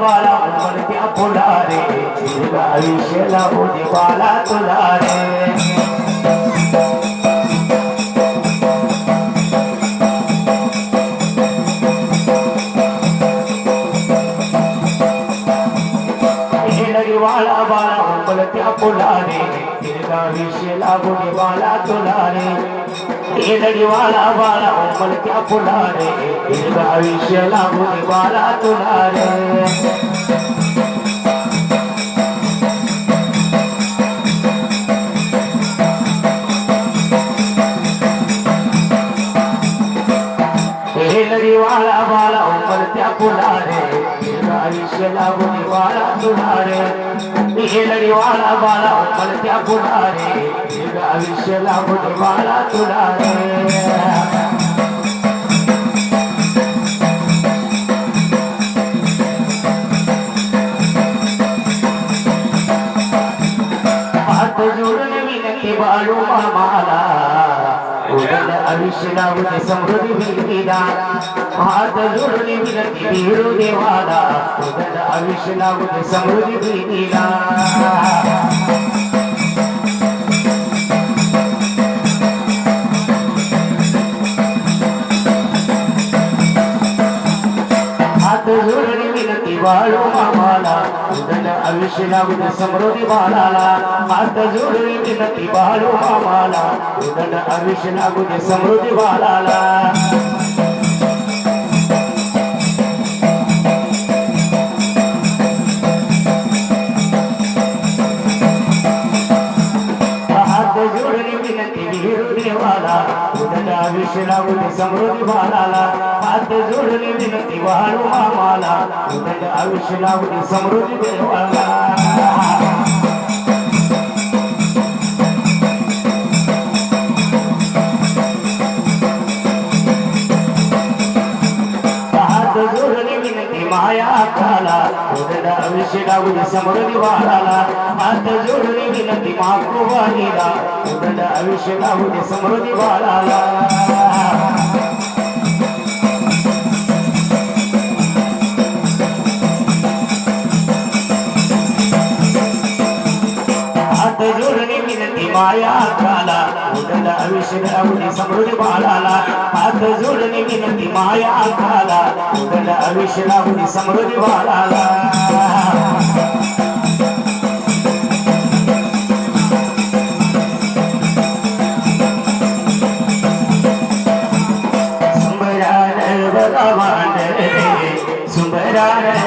बाला उमलत्या फुलारे दीर्घ आयुष्य लाभू दे बाला तुला रे हेलरी वाळा बाळा उमलत्या फुलारे दीर्घ आयुष्य लाभू बाला तुला रे हेलरी वाळा बाळा उमलत्या फुलारे दीर्घ आयुष्य लाभू बाला तुला रे वाला बाला वाळा बाळा उमलत्या फुलारे आयुष्य लागून वाला तुलारे हे वाला बाला बाळा उमलत्या फुलारे आयुष्य लागून वाळा तुलारे विनंती बाळू मामाला उडल आयुष्य लावून समृद्धी विनंतीला हात जोडून विनंती वीरू देवाला. उडल आयुष्य लावून समृद्धी बाळू मामाला उदल आयुष्य लागून समृद्धी बाळाला हात जोडणी विनंती बाळू मामाला उदल आयुष्य लागून समृद्धी बाळाला. हात जोडून विनंती विहिरू देवाला उदल आयुष्य लागून समृद्धी बाळाला. हात जोडणी विनंती बाळू मामाला. उदल आयुष्य लागून समृद्धी देवाला. माया काला उदल आयुष्य लागून हात जोडणी विनंती मातृवाणीला उदल आयुष्य लागून समृद्धी बाळाला हात माया काला उदल आयुष्य समृद्धी बाळाला. हात जोडणी विनंती माया काला उदल आयुष्य लागून समृद्धी बाळाला. सुंबरान बघा